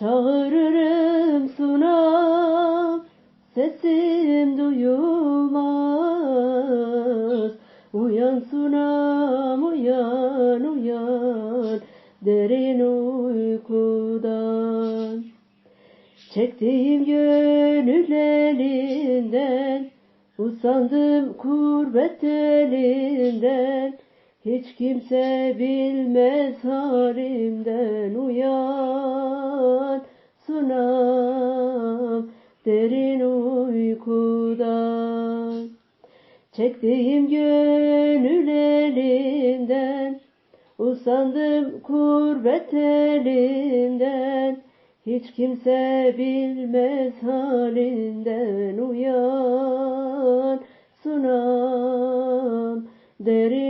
Çağırırım sunam sesim duyulmaz. Uyan sunam uyan uyan derin uykudan. Çektiğim gönül elinden Usandım kurbet elinden Hiç kimse bilmez halimden Uyan. Sunam derin uykudan. Çektiğim gönül elinden Usandım kurbet elinden hiç kimse bilmez halinden uyan. Sunam derin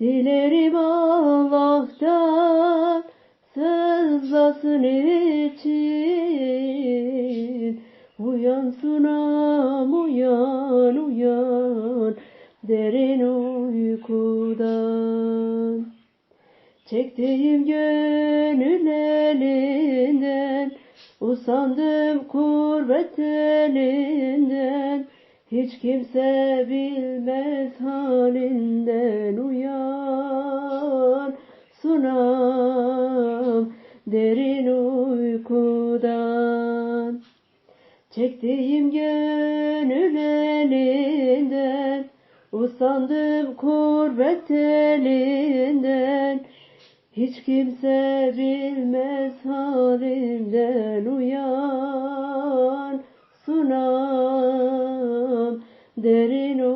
Dilerim Allah'tan sızlasın için. Uyan sunam uyan uyan derin uykudan. Çektiğim gönül elinden Usandım kurbet elinden Hiç kimse bilmez halinden Uyan. Sunam derin uykudan. Çektiğim gönül elinden Usandım kurbet elinden. Hiç kimse bilmez Uyan sunam derin uyku